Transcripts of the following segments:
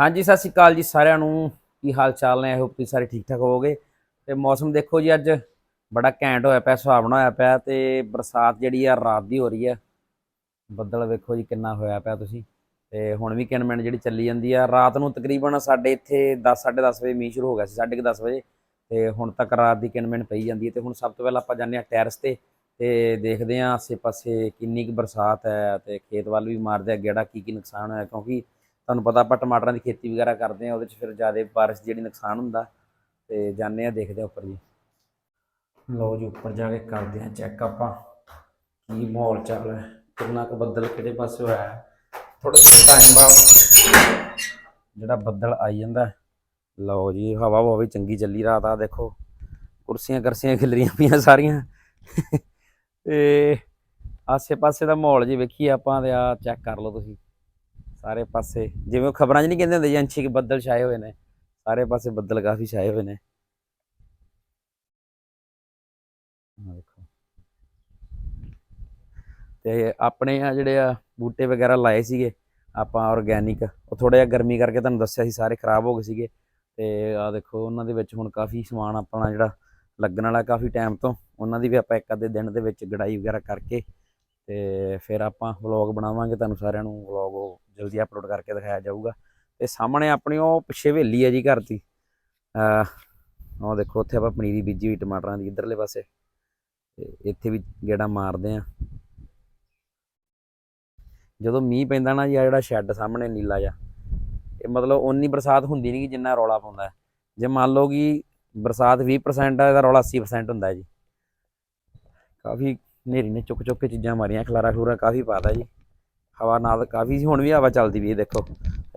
ਹਾਂਜੀ, ਸਤਿ ਸ਼੍ਰੀ ਅਕਾਲ ਜੀ ਸਾਰਿਆਂ ਨੂੰ। ਕੀ ਹਾਲ ਚਾਲ ਨੇ? ਆਈ ਹੋਪ ਤੁਸੀਂ ਸਾਰੇ ਠੀਕ ਠਾਕ ਹੋਵੋਗੇ। ਤੇ ਮੌਸਮ ਦੇਖੋ ਜੀ, ਅੱਜ ਬੜਾ ਘੈਂਟ ਹੋਇਆ ਪਿਆ, ਸੁਹਾਵਣਾ ਹੋਇਆ ਪਿਆ ਤੇ ਬਰਸਾਤ ਜਿਹੜੀ ਆ, ਰਾਤ ਦੀ ਹੋ ਰਹੀ ਆ। ਬੱਦਲ ਵੇਖੋ ਜੀ ਕਿੰਨਾ ਹੋਇਆ ਪਿਆ ਤੁਸੀਂ। ਤੇ ਹੁਣ ਵੀ ਕਿਨਮਿੰਟ ਜਿਹੜੀ ਚੱਲੀ ਜਾਂਦੀ ਆ। ਰਾਤ ਨੂੰ ਤਕਰੀਬਨ ਸਾਡੇ ਇੱਥੇ 10 10:30 ਵਜੇ ਮੀਂਹ ਸ਼ੁਰੂ ਹੋ ਗਿਆ ਸੀ 10:30 ਵਜੇ। ਤੇ ਹੁਣ ਤੱਕ ਰਾਤ ਦੀ ਕਿਨਮਿੰਟ ਪਈ ਜਾਂਦੀ ਹੈ ਤੇ ਹੁਣ ਸਭ ਤੋਂ ਪਹਿਲਾਂ ਆਪਾਂ ਜਾਂਦੇ ਆ ਟੈਰਸ ਤੇ। ਤੇ ਦੇਖਦੇ ਆ ਆਸੇ-ਪਾਸੇ ਕਿੰਨੀ ਕੁ ਬਰਸਾਤ ਹੈ ਤੇ ਖੇਤ ਵੱਲ ਵੀ ਮਾਰਦੇ ਆ, ਗੇੜਾ ਕੀ ਕੀ ਨੁਕਸਾਨ ਹੋਇਆ, ਕਿਉਂਕਿ ਤੁਹਾਨੂੰ ਪਤਾ ਆਪਾਂ ਟਮਾਟਰਾਂ ਦੀ ਖੇਤੀ ਵਗੈਰਾ ਕਰਦੇ ਆ ਉਹਦੇ 'ਚ ਫਿਰ ਜ਼ਿਆਦਾ ਬਾਰਿਸ਼ ਜਿਹੜੀ ਨੁਕਸਾਨ ਹੁੰਦਾ, ਤੇ ਜਾਂਦੇ ਆ ਦੇਖਦੇ ਆ ਉੱਪਰ ਜੀ। ਲਓ ਜੀ, ਉੱਪਰ ਜਾ ਕੇ ਕਰਦੇ ਆ ਚੈੱਕ ਆਪਾਂ, ਕੀ ਮਾਹੌਲ ਚੱਲ ਰਿਹਾ, ਕਿੰਨਾ ਕੁ ਬੱਦਲ ਕਿਹੜੇ ਪਾਸੇ ਹੋਇਆ ਹੈ। ਥੋੜਾ ਟਾਈਮ ਬਾਅਦ ਜਿਹੜਾ ਬੱਦਲ ਆਈ ਜਾਂਦਾ ਲਓ ਜੀ, ਹਵਾ ਹਵਾ ਵੀ ਚੰਗੀ ਚੱਲੀ ਰਾਤ ਆ ਦੇਖੋ, ਕੁਰਸੀਆਂ ਕਰਸੀਆਂ ਖਿਲਰੀਆਂ ਪਈਆਂ ਸਾਰੀਆਂ। ਤੇ ਆਸੇ-ਪਾਸੇ ਦਾ ਮਾਹੌਲ ਜੀ ਵੇਖੀਏ ਆਪਾਂ ਤੇ ਆ ਚੈੱਕ ਕਰ ਲਓ ਤੁਸੀਂ। ਸਾਰੇ ਪਾਸੇ, ਜਿਵੇਂ ਖਬਰਾਂ 'ਚ ਨਹੀਂ ਕਹਿੰਦੇ ਹੁੰਦੇ ਜੀ ਅੰਸ਼ਿਕ ਬੱਦਲ ਛਾਏ ਹੋਏ ਨੇ, ਸਾਰੇ ਪਾਸੇ ਬੱਦਲ ਕਾਫੀ ਛਾਏ ਹੋਏ ਨੇ। ਆਹ ਤੇ ਆਪਣੇ ਆ ਜਿਹੜੇ ਆ ਬੂਟੇ ਵਗੈਰਾ ਲਾਏ ਸੀਗੇ, ਆਪਾਂ ਆਰਗੈਨਿਕ ਉਹ ਥੋੜਾ ਜਿਹਾ ਗਰਮੀ ਕਰਕੇ ਤੁਹਾਨੂੰ ਦੱਸਿਆ ਸੀ, ਸਾਰੇ ਖਰਾਬ ਹੋ ਗਏ ਸੀਗੇ। ਤੇ ਆ ਦੇਖੋ, ਉਹਨਾਂ ਦੇ ਵਿੱਚ ਹੁਣ ਕਾਫੀ ਸਮਾਨ ਆਪਣਾ ਜਿਹੜਾ ਲੱਗਣ ਵਾਲਾ ਕਾਫੀ ਟਾਈਮ ਤੋਂ, ਉਹਨਾਂ ਦੀ ਵੀ ਆਪਾਂ ਇੱਕ ਅੱਧੇ ਦਿਨ ਦੇ ਵਿੱਚ ਗੜਾਈ ਵਗੈਰਾ ਕਰਕੇ, ਤੇ ਫਿਰ ਆਪਾਂ ਵਲੌਗ ਬਣਾਵਾਂਗੇ ਤੁਹਾਨੂੰ ਸਾਰਿਆਂ ਨੂੰ ਵਲੌਗ ਉਹ ਜਲਦੀ ਅਪਲੋਡ ਕਰਕੇ ਦਿਖਾਇਆ ਜਾਊਗਾ। ਤੇ ਸਾਹਮਣੇ ਆਪਣੀ ਉਹ ਪਿੱਛੇ ਹਵੇਲੀ ਹੈ ਜੀ ਘਰ ਦੀ। ਉਹ ਦੇਖੋ, ਉੱਥੇ ਆਪਾਂ ਪਨੀਰੀ ਬੀਜੀ ਹੋਈ, ਟਮਾਟਰਾਂ ਦੀ, ਇਧਰਲੇ ਪਾਸੇ। ਤੇ ਇੱਥੇ ਵੀ ਗੇੜਾ ਮਾਰਦੇ ਆ। ਜਦੋਂ ਮੀਂਹ ਪੈਂਦਾ ਨਾ ਜੀ ਆ ਜਿਹੜਾ ਸ਼ੈੱਡ ਸਾਹਮਣੇ ਨੀਲਾ ਜਿਹਾ, ਇਹ ਮਤਲਬ ਓਨੀ ਬਰਸਾਤ ਹੁੰਦੀ ਨਹੀਂ ਜਿੰਨਾ ਰੌਲਾ ਪਾਉਂਦਾ। ਜੇ ਮੰਨ ਲਓ ਕਿ ਬਰਸਾਤ 20% ਹੈ ਇਹਦਾ ਰੌਲਾ 80% ਹੁੰਦਾ ਜੀ। ਕਾਫੀ ਹਨੇਰੀ ਨੇ ਚੁੱਕ ਚੁੱਕ ਕੇ ਚੀਜ਼ਾਂ ਮਾਰੀਆਂ ਖਲਾਰਾ ਖਲੂਰਾ ਕਾਫੀ ਪਾਤਾ ਜੀ। ਹਵਾ ਨਾਲ ਕਾਫੀ ਸੀ, ਹੁਣ ਵੀ ਹਵਾ ਚੱਲਦੀ ਵੀ ਹੈ, ਦੇਖੋ।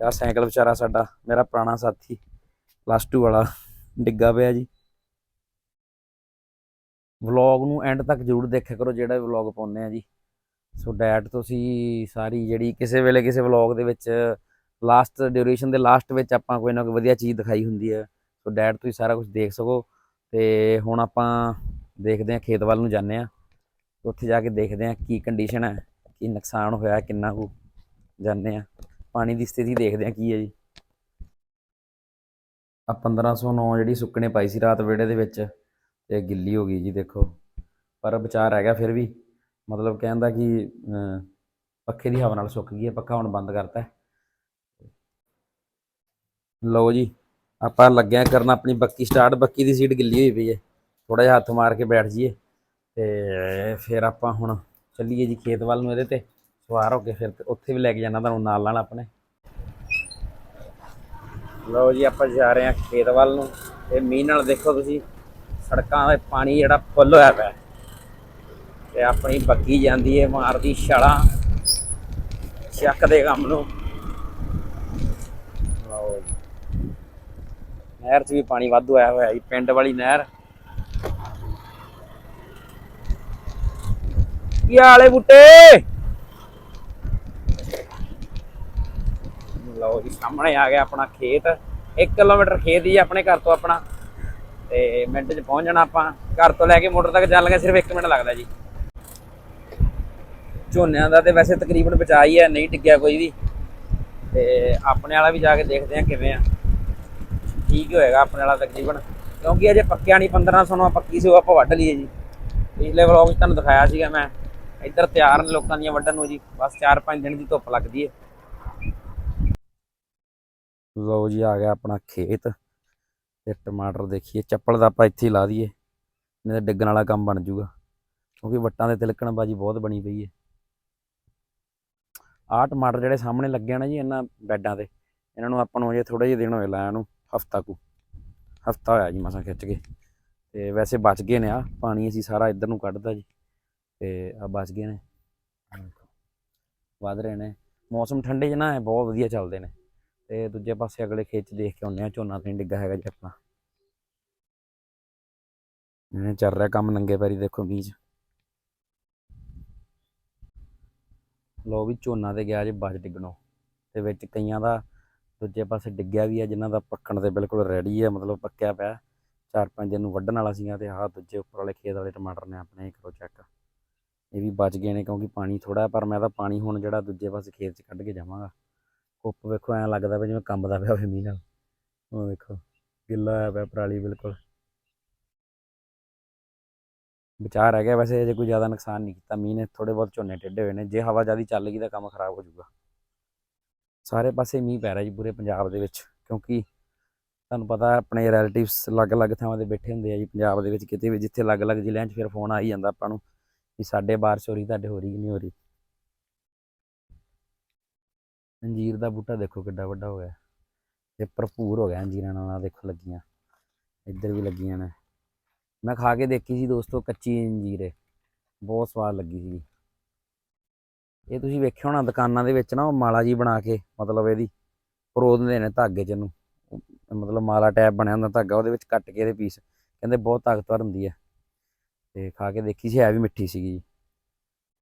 ਆਹ ਸਾਈਕਲ ਵਿਚਾਰਾ ਸਾਡਾ, ਮੇਰਾ ਪੁਰਾਣਾ ਸਾਥੀ ਪਲੱਸ 2 ਵਾਲਾ, ਡਿੱਗਾ ਪਿਆ ਜੀ। ਵਲੌਗ ਨੂੰ ਐਂਡ ਤੱਕ ਜ਼ਰੂਰ ਦੇਖਿਆ ਕਰੋ, ਜਿਹੜਾ ਵਲੌਗ ਪਾਉਂਦੇ ਆ ਜੀ। ਸੋ ਡੈਟ ਤੁਸੀਂ ਸਾਰੀ ਜਿਹੜੀ ਕਿਸੇ ਵੇਲੇ ਕਿਸੇ ਵਲੌਗ ਦੇ ਵਿੱਚ ਲਾਸਟ ਡਿਊਰੇਸ਼ਨ ਦੇ ਲਾਸਟ ਵਿੱਚ ਆਪਾਂ ਕੋਈ ਨਾ ਕੋਈ ਵਧੀਆ ਚੀਜ਼ ਦਿਖਾਈ ਹੁੰਦੀ ਹੈ। ਸੋ ਡੈਟ ਤੁਸੀਂ ਸਾਰਾ ਕੁਝ ਦੇਖ ਸਕੋ। ਤੇ ਹੁਣ ਆਪਾਂ ਦੇਖਦੇ ਹਾਂ ਖੇਤ ਵੱਲ ਨੂੰ ਜਾਂਦੇ ਆ ਉੱਥੇ ਜਾ ਕੇ ਦੇਖਦੇ ਹਾਂ ਕੀ ਕੰਡੀਸ਼ਨ ਹੈ। ਕੀ ਨੁਕਸਾਨ ਹੋਇਆ, ਕਿੰਨਾ ਕੁ ਜਾਂਦੇ ਆ। ਪਾਣੀ ਦੀ ਸਥਿਤੀ ਦੇਖਦੇ ਆ, ਕੀ ਹੈ ਜੀ। ਆ 1509 ਜਿਹੜੀ ਸੁੱਕਣੇ ਪਾਈ ਸੀ ਰਾਤ ਵੇੜੇ ਦੇ ਵਿੱਚ ਤੇ ਗਿੱਲੀ ਹੋ ਗਈ ਜੀ, ਦੇਖੋ। ਪਰ ਵਿਚਾਰ ਹੈਗਾ ਫਿਰ ਵੀ, ਮਤਲਬ ਕਹਿੰਦਾ ਕਿ ਪੱਖੇ ਦੀ ਹਵਾ ਨਾਲ ਸੁੱਕ ਗਈ ਹੈ, ਪੱਖਾ ਹੁਣ ਬੰਦ ਕਰਤਾ ਲਓ ਜੀ, ਆਪਾਂ ਲੱਗਿਆ ਕਰਨ ਆਪਣੀ ਬੱਕੀ ਸਟਾਰਟ, ਬੱਕੀ ਦੀ ਸੀਟ ਗਿੱਲੀ ਹੋਈ ਪਈ ਹੈ। ਥੋੜਾ ਜਿਹਾ ਹੱਥ ਮਾਰ ਕੇ ਬੈਠ ਜਾਈਏ ਤੇ ਫਿਰ ਆਪਾਂ ਹੁਣ ਚੱਲੀਏ ਜੀ ਖੇਤ ਵੱਲ ਨੂੰ ਇਹਦੇ ਤੇ, ਸਵਾਰ ਹੋ ਕੇ ਫਿਰ ਤੇ ਉੱਥੇ ਵੀ ਲੈ ਕੇ ਜਾਣਾ ਤੁਹਾਨੂੰ ਨਾਲ ਨਾਲ ਆਪਣੇ। ਲਓ ਜੀ, ਆਪਾਂ ਜਾ ਰਹੇ ਹਾਂ ਖੇਤ ਵੱਲ ਨੂੰ। ਤੇ ਮੀਂਹ ਨਾਲ ਦੇਖੋ ਤੁਸੀਂ, ਸੜਕਾਂ ਦਾ ਪਾਣੀ ਜਿਹੜਾ ਫੁੱਲ ਹੋਇਆ ਪਿਆ। ਤੇ ਆਪਣੀ ਬੱਗੀ ਜਾਂਦੀ ਹੈ ਮਾਰਦੀ ਛਾਲਾਂ। ਚੱਕ ਦੇ ਕੰਮ ਨੂੰ। ਲਓ ਜੀ। ਨਹਿਰ 'ਚ ਵੀ ਪਾਣੀ ਵਾਧੂ ਆਇਆ ਹੋਇਆ ਜੀ, ਪਿੰਡ ਵਾਲੀ ਨਹਿਰ। ਕੀ ਹਾਲੇ ਬੁੱਟੇ? ਲਓ ਜੀ, ਸਾਹਮਣੇ ਆ ਗਿਆ ਆਪਣਾ ਖੇਤ। 1 ਕਿਲੋਮੀਟਰ ਖੇਤ ਹੀ ਆਪਣੇ ਘਰ ਤੋਂ ਆਪਣਾ। ਤੇ ਮਿੰਟ 'ਚ ਪਹੁੰਚ ਜਾਣਾ ਆਪਾਂ। ਘਰ ਤੋਂ ਲੈ ਕੇ ਮੋਟਰ ਤੱਕ ਚੱਲ ਗਏ ਸਿਰਫ 1 ਮਿੰਟ ਲੱਗਦਾ ਜੀ। ਝੋਨਿਆਂ ਦਾ ਤੇ ਵੈਸੇ ਤਕਰੀਬਨ ਬਚਾ ਹੀ ਹੈ, ਨਹੀਂ ਟਿਕਿਆ ਕੋਈ ਵੀ। ਤੇ ਆਪਣੇ ਵਾਲਾ ਵੀ ਜਾ ਕੇ ਦੇਖਦੇ ਆ ਕਿਵੇਂ ਆ। ਠੀਕ ਹੀ ਹੋਏਗਾ ਆਪਣੇ ਵਾਲਾ ਤਕਰੀਬਨ। ਕਿਉਂਕਿ ਅਜੇ ਪੱਕਿਆ ਨਹੀਂ 1500 ਨੂੰ ਪੱਕੀ ਸੀ, ਉਹ ਆਪਾਂ ਵੱਢ ਲਈਏ ਜੀ। ਪਿਛਲੇ ਵਲੌਗ 'ਚ ਤੁਹਾਨੂੰ ਦਿਖਾਇਆ ਸੀਗਾ ਮੈਂ। ਇੱਧਰ ਤਿਆਰ ਨੇ ਲੋਕਾਂ ਦੀਆਂ ਵੱਢਣ ਨੂੰ ਜੀ, ਬਸ 4-5 ਦਿਨ ਦੀ ਧੁੱਪ ਲੱਗਦੀ ਹੈ ਲਓ ਜੀ, ਆ ਗਿਆ ਆਪਣਾ ਖੇਤ ਤੇ ਟਮਾਟਰ ਦੇਖੀਏ, ਚੱਪਲ ਦਾ ਆਪਾਂ ਇੱਥੇ ਹੀ ਲਾ ਦਈਏ, ਨਹੀਂ ਤਾਂ ਡਿੱਗਣ ਵਾਲਾ ਕੰਮ ਬਣ ਜਾਊਗਾ ਕਿਉਂਕਿ ਵੱਟਾਂ ਦੇ ਤਿਲਕਣ ਬਾਜੀ ਬਹੁਤ ਬਣੀ ਪਈ ਹੈ ਆਹ ਟਮਾਟਰ ਜਿਹੜੇ ਸਾਹਮਣੇ ਲੱਗੇ ਨਾ ਜੀ, ਇਹਨਾਂ ਬੈਡਾਂ ਤੇ, ਇਹਨਾਂ ਨੂੰ ਆਪਾਂ ਨੂੰ ਅਜੇ ਥੋੜਾ ਜਿਹੇ ਦਿਨ ਹੋਏ ਲਾਇਆ ਨੂੰ, ਹਫਤਾ ਕੁ, ਹਫਤਾ ਹੋਇਆ ਜੀ ਮਸਾਂ ਖਿੱਚ ਕੇ, ਤੇ ਵੈਸੇ ਬਚ ਗਏ ਨੇ ਆ ਪਾਣੀ ਅਸੀਂ ਸਾਰਾ ਇੱਧਰ ਨੂੰ ਕੱਢਦਾ ਜੀ। ਤੇ ਆ ਬਚ ਗਏ ਨੇ। ਆਹ ਵਧ ਰਹੇ ਨੇ। ਮੌਸਮ ਠੰਡੇ 'ਚ ਨਾ ਬਹੁਤ ਵਧੀਆ ਚੱਲਦੇ ਨੇ। ਤੇ ਦੂਜੇ ਪਾਸੇ ਅਗਲੇ ਖੇਤ 'ਚ ਦੇਖ ਕੇ ਆਉਂਦੇ ਆ ਝੋਨਾ ਤੇ ਡਿੱਗਾ ਹੈਗਾ ਜੀ ਆਪਣਾ। ਇਹਨੇ ਚੱਲ ਰਿਹਾ ਕੰਮ ਨੰਗੇ ਪੈਰੀ ਦੇਖੋ ਮੀਂਹ ਲੋ ਵੀ ਝੋਨਾ ਤੇ ਗਿਆ ਜੇ ਬਚ ਡਿੱਗਣੋ। ਤੇ ਵਿੱਚ ਕਈਆਂ ਦਾ ਦੂਜੇ ਪਾਸੇ ਡਿੱਗਿਆ ਵੀ ਆ, ਜਿਨ੍ਹਾਂ ਦਾ ਪੱਕਣ ਤੇ ਬਿਲਕੁਲ ਰੈਡੀ ਹੈ ਮਤਲਬ ਪੱਕਿਆ ਪਿਆ। ਚਾਰ ਪੰਜ ਦਿਨ ਨੂੰ ਵੱਢਣ ਵਾਲਾ ਸੀਗਾ ਤੇ ਆਹ ਦੂਜੇ ਉੱਪਰ ਵਾਲੇ ਖੇਤ ਵਾਲੇ ਟਮਾਟਰ ਨੇ ਆਪਣੇ ਕਰੋ ਚੈੱਕ ਇਹ ਵੀ ਬਚ ਗਏ ਨੇ ਕਿਉਂਕਿ ਪਾਣੀ ਥੋੜਾ ਪਰ ਮੈਂ ਤਾਂ ਪਾਣੀ ਹੁਣ ਜਿਹੜਾ ਦੂਜੇ ਪਾਸੇ ਖੇਤ 'ਚ ਕੱਢ ਕੇ ਜਾਵਾਂਗਾ। ਕੁੱਪ ਵੇਖੋ, ਐਂ ਲੱਗਦਾ ਵੀ ਜਿਵੇਂ ਕੰਬਦਾ ਪਿਆ ਹੋਵੇ ਮੀਂਹ ਨਾਲ। ਉਹ ਵੇਖੋ, ਗਿੱਲਾ ਹੋਇਆ ਪਿਆ ਪਰਾਲੀ ਬਿਲਕੁਲ। ਵਿਚਾਰ ਰਹਿ ਗਿਆ ਵੈਸੇ ਜੇ ਕੋਈ ਜ਼ਿਆਦਾ ਨੁਕਸਾਨ ਨਹੀਂ ਕੀਤਾ। ਮੀਂਹ ਨੇ ਥੋੜੇ ਬਹੁਤ ਝੋਨੇ ਟੇਢੇ ਹੋਏ ਨੇ। ਜੇ ਹਵਾ ਜ਼ਿਆਦਾ ਚੱਲ ਗਈ ਤਾਂ ਕੰਮ ਖਰਾਬ ਹੋ ਜਾਊਗਾ। ਸਾਰੇ ਪਾਸੇ ਮੀਂਹ ਪੈ ਰਿਹਾ ਜੀ ਪੂਰੇ ਪੰਜਾਬ ਦੇ ਵਿੱਚ, ਕਿਉਂਕਿ ਤੁਹਾਨੂੰ ਪਤਾ ਆਪਣੇ ਰਿਲੇਟਿਵਸ ਅਲੱਗ-ਅਲੱਗ ਥਾਵਾਂ ਤੇ ਬੈਠੇ ਹੁੰਦੇ ਆ ਜੀ ਪੰਜਾਬ ਦੇ ਵਿੱਚ। ਕਿਤੇ ਵੀ ਜਿੱਥੇ ਅਲੱਗ-ਅਲੱਗ ਜ਼ਿਲ੍ਹਿਆਂ 'ਚ ਫਿਰ ਫੋਨ ਆ ਹੀ ਜਾਂਦਾ ਆਪਾਂ ਨੂੰ। ਵੀ ਸਾਡੇ ਬਾਰਿਸ਼ ਹੋ ਰਹੀ ਤੁਹਾਡੇ ਹੋ ਰਹੀ ਕਿ ਨਹੀਂ ਹੋ ਰਹੀ? ਅੰਜੀਰ ਦਾ ਬੂਟਾ ਦੇਖੋ ਕਿੱਡਾ ਵੱਡਾ ਹੋ ਗਿਆ। ਤੇ ਭਰਪੂਰ ਹੋ ਗਿਆ ਅੰਜੀਰਾਂ ਨਾਲ ਦੇਖੋ ਲੱਗੀਆਂ। ਇੱਧਰ ਵੀ ਲੱਗੀਆਂ ਨੇ। ਮੈਂ ਖਾ ਕੇ ਦੇਖੀ ਸੀ ਦੋਸਤੋ ਕੱਚੀ ਅੰਜੀਰ। ਬਹੁਤ ਸਵਾਦ ਲੱਗੀ ਸੀ ਇਹ ਤੁਸੀਂ ਵੇਖਿਆ ਹੋਣਾ ਦੁਕਾਨਾਂ ਦੇ ਵਿੱਚ ਨਾ, ਉਹ ਮਾਲਾ ਜੀ ਬਣਾ ਕੇ, ਮਤਲਬ ਇਹਦੀ ਪਰੋ ਦਿੰਦੇ ਨੇ ਧਾਗੇ ਚ ਇਹਨੂੰ ਮਤਲਬ ਮਾਲਾ ਟੈਪ ਬਣਿਆ ਹੁੰਦਾ ਧਾਗਾ, ਉਹਦੇ ਵਿੱਚ ਕੱਟ ਕੇ ਇਹਦੇ ਪੀਸ। ਕਹਿੰਦੇ ਬਹੁਤ ਤਾਕਤਵਰ ਹੁੰਦੀ ਹੈ। ਤੇ ਖਾ ਕੇ ਦੇਖੀ ਸੀ ਹੈ ਵੀ ਮਿੱਠੀ ਸੀਗੀ ਜੀ।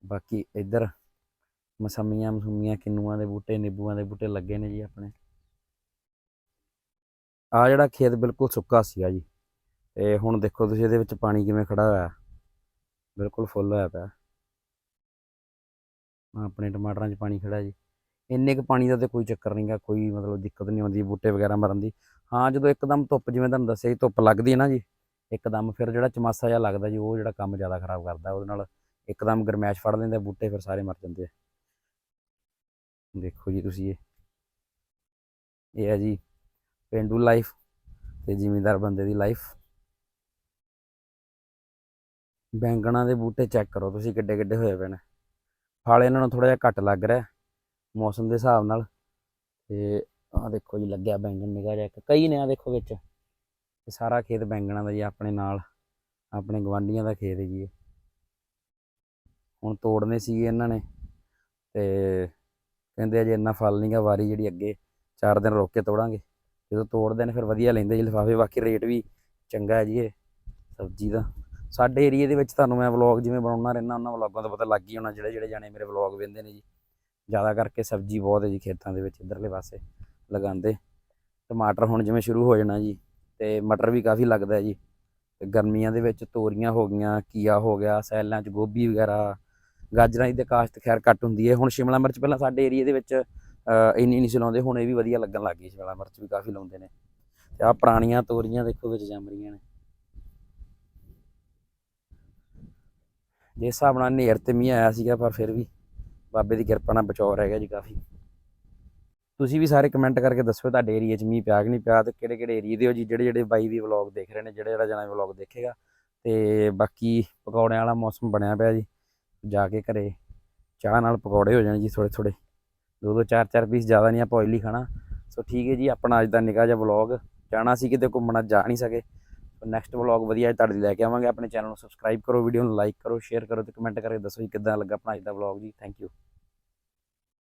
ਬਾਕੀ ਇੱਧਰ ਮਸੰਮੀਆਂ ਮਸੂਮੀਆਂ, ਕਿੰਨੂਆਂ ਦੇ ਬੂਟੇ, ਨਿੰਬੂਆਂ ਦੇ ਬੂਟੇ ਲੱਗੇ ਨੇ ਜੀ ਆਪਣੇ। ਆ ਜਿਹੜਾ ਖੇਤ ਬਿਲਕੁਲ ਸੁੱਕਾ ਸੀਗਾ ਜੀ। ਤੇ ਹੁਣ ਦੇਖੋ ਤੁਸੀਂ ਇਹਦੇ ਵਿੱਚ ਪਾਣੀ ਕਿਵੇਂ ਖੜਾ ਹੋਇਆ। ਬਿਲਕੁਲ ਫੁੱਲ ਹੋਇਆ ਪਿਆ। ਆਪਣੇ ਟਮਾਟਰਾਂ 'ਚ ਪਾਣੀ ਖੜਾ ਜੀ। ਇੰਨੇ ਕੁ ਪਾਣੀ ਦਾ ਤੇ ਕੋਈ ਚੱਕਰ ਨਹੀਂਗਾ ਕੋਈ ਮਤਲਬ ਦਿੱਕਤ ਨਹੀਂ ਆਉਂਦੀ, ਬੂਟੇ ਵਗੈਰਾ ਮਰਨ ਦੀ। ਹਾਂ, ਜਦੋਂ ਇੱਕਦਮ ਧੁੱਪ ਜਿਵੇਂ ਤੁਹਾਨੂੰ ਦੱਸਿਆ ਜੀ, ਧੁੱਪ ਲੱਗਦੀ ਹੈ ਨਾ ਜੀ। ਇੱਕਦਮ ਫਿਰ ਜਿਹੜਾ ਚਮਾਸਾ ਜਿਹਾ ਲੱਗਦਾ ਜੀ, ਉਹ ਜਿਹੜਾ ਕੰਮ ਜ਼ਿਆਦਾ ਖਰਾਬ ਕਰਦਾ, ਉਹਦੇ ਨਾਲ ਇੱਕਦਮ ਗਰਮੈਸ਼ ਫੜ ਲੈਂਦੇ, ਬੂਟੇ ਫਿਰ ਸਾਰੇ ਮਰ ਜਾਂਦੇ ਆ। ਦੇਖੋ ਜੀ ਤੁਸੀਂ ਇਹ। ਇਹ ਹੈ ਜੀ ਪੇਂਡੂ ਲਾਈਫ ਤੇ ਜ਼ਿਮੀਂਦਾਰ ਬੰਦੇ ਦੀ ਲਾਈਫ ਬੈਂਗਣਾ ਦੇ ਬੂਟੇ ਚੈੱਕ ਕਰੋ ਤੁਸੀਂ, ਕਿੱਡੇ ਕਿੱਡੇ ਹੋਏ ਪਏ ਨੇ। ਫਲ ਇਹਨਾਂ ਨੂੰ ਥੋੜਾ ਜਿਹਾ ਘੱਟ ਲੱਗ ਰਿਹਾ ਮੌਸਮ ਦੇ ਹਿਸਾਬ ਨਾਲ। ਤੇ ਆਹ ਦੇਖੋ ਜੀ, ਲੱਗਿਆ ਬੈਂਗਣ ਨਿਕਾ ਜਿਹਾ ਇੱਕ, ਕਈ ਨੇ ਆ ਦੇਖੋ ਵਿੱਚ। ਇਹ ਸਾਰਾ ਖੇਤ ਬੈਂਗਣਾ ਦਾ ਜੀ ਆਪਣੇ ਨਾਲ, ਆਪਣੇ ਗਵਾਂਢੀਆਂ ਦਾ ਖੇਤ ਹੈ ਜੀ ਹੁਣ ਤੋੜਨੇ ਸੀਗੇ ਇਹਨਾਂ ਨੇ ਤੇ ਕਹਿੰਦੇ ਅਜੇ ਇੰਨਾ ਫਲ ਨਹੀਂਗਾ ਵਾਰੀ ਜਿਹੜੀ ਅੱਗੇ ਚਾਰ ਦਿਨ ਰੋਕ ਕੇ ਤੋੜਾਂਗੇ। ਜਦੋਂ ਤੋੜਦੇ ਨੇ ਫਿਰ ਵਧੀਆ ਲੈਂਦੇ ਜੀ ਲਿਫਾਫੇ, ਬਾਕੀ ਰੇਟ ਵੀ ਚੰਗਾ ਹੈ ਜੀ ਇਹ ਸਬਜ਼ੀ ਦਾ। ਸਾਡੇ ਏਰੀਏ ਦੇ ਵਿੱਚ ਤੁਹਾਨੂੰ ਮੈਂ ਵਲੌਗ ਜਿਵੇਂ ਬਣਾਉਣਾ ਰਹਿਣਾ ਉਹਨਾਂ ਵਲੌਗਾਂ ਦਾ ਪਤਾ ਲੱਗ ਹੀ ਹੋਣਾ, ਜਿਹੜੇ ਜਿਹੜੇ ਜਾਣੇ ਮੇਰੇ ਵਲੌਗ ਵੇਖਦੇ ਨੇ ਜੀ। ਜ਼ਿਆਦਾ ਕਰਕੇ ਸਬਜ਼ੀ ਬਹੁਤ ਹੈ ਜੀ ਖੇਤਾਂ ਦੇ ਵਿੱਚ, ਇਧਰਲੇ ਪਾਸੇ ਲਗਾਉਂਦੇ। ਟਮਾਟਰ ਹੁਣ ਜਿਵੇਂ ਸ਼ੁਰੂ ਹੋ ਜਾਣਾ ਜੀ। ਤੇ ਮਟਰ ਵੀ ਕਾਫੀ ਲੱਗਦਾ ਜੀ। ਤੇ ਗਰਮੀਆਂ ਦੇ ਵਿੱਚ ਤੋਰੀਆਂ ਹੋ ਗਈਆਂ ਕੀਆ ਹੋ ਗਿਆ ਸੈਲਾਂ 'ਚ ਗੋਭੀ ਵਗੈਰਾ, ਗਾਜਰਾਂ ਦੀ ਤੇ ਕਾਸ਼ਤ ਖੈਰ ਘੱਟ ਹੁੰਦੀ ਹੈ। ਹੁਣ ਸ਼ਿਮਲਾ ਮਿਰਚ ਪਹਿਲਾਂ ਸਾਡੇ ਏਰੀਏ ਦੇ ਵਿੱਚ ਇੰਨੀ ਨਹੀਂ ਸੀ ਲਾਉਂਦੇ, ਹੁਣ ਇਹ ਵੀ ਵਧੀਆ ਲੱਗਣ ਲੱਗ ਗਈ ਸ਼ਿਮਲਾ ਮਿਰਚ ਵੀ ਕਾਫੀ ਲਾਉਂਦੇ ਨੇ। ਤੇ ਆ ਪੁਰਾਣੀਆਂ ਤੋਰੀਆਂ ਦੇਖੋ ਵਿੱਚ ਜੰਮ ਰਹੀਆਂ ਨੇ। ਜਿਸ ਹਿਸਾਬ ਨਾਲ ਨੇਰ ਤੇ ਮੀਂਹ ਆਇਆ ਸੀਗਾ, ਪਰ ਫਿਰ ਵੀ ਬਾਬੇ ਦੀ ਕਿਰਪਾ ਨਾਲ ਬਚਾਅ ਰਹਿ ਗਿਆ ਜੀ ਕਾਫੀ। ਤੁਸੀਂ ਵੀ ਸਾਰੇ ਕਮੈਂਟ ਕਰਕੇ ਦੱਸੋ ਤੁਹਾਡੇ ਏਰੀਆ 'ਚ ਮੀਂਹ ਪਿਆ ਕਿ ਨਹੀਂ ਪਿਆ ਤੇ ਕਿਹੜੇ ਕਿਹੜੇ ਏਰੀਏ ਦੇ ਹੋ ਜੀ, ਜਿਹੜੇ ਜਿਹੜੇ ਬਾਈ ਵੀ ਵਲੌਗ ਦੇਖ ਰਹੇ ਨੇ, ਜਿਹੜੇ ਜਿਹੜਾ ਜਣਾ ਵਲੌਗ ਦੇਖੇਗਾ। ਤੇ ਬਾਕੀ ਪਕੌੜਿਆਂ ਵਾਲਾ ਮੌਸਮ ਬਣਿਆ ਪਿਆ ਜੀ। ਜਾ ਕੇ ਘਰੇ ਚਾਹ ਨਾਲ ਪਕੌੜੇ ਹੋ ਜਾਣ ਜੀ ਥੋੜੇ ਥੋੜੇ ਦੋ ਦੋ, ਚਾਰ ਚਾਰ ਪੀਸ ਜ਼ਿਆਦਾ ਨਹੀਂ ਆਪਾਂ oily ਖਾਣਾ। ਸੋ ਠੀਕ ਹੈ ਜੀ, ਆਪਣਾ ਅੱਜ ਦਾ ਨਿੱਕਾ ਜਿਹਾ ਵਲੌਗ ਜਾਣਾ ਸੀ ਕਿਤੇ ਘੁੰਮਣਾ ਜਾ ਨਹੀਂ ਸਕੇ। ਸੋ ਨੈਕਸਟ ਵਲੌਗ ਵਧੀਆ ਤੁਹਾਡੇ ਲਈ ਲੈ ਕੇ ਆਵਾਂਗੇ। ਆਪਣੇ ਚੈਨਲ ਨੂੰ ਸਬਸਕ੍ਰਾਈਬ ਕਰੋ ਵੀਡੀਓ ਨੂੰ ਲਾਈਕ ਕਰੋ ਸ਼ੇਅਰ ਕਰੋ ਤੇ ਕਮੈਂਟ ਕਰਕੇ ਦੱਸੋ ਜੀ ਕਿੱਦਾਂ ਲੱਗਾ ਆਪਣਾ ਅੱਜ ਦਾ ਵਲੌਗ ਜੀ। Thank you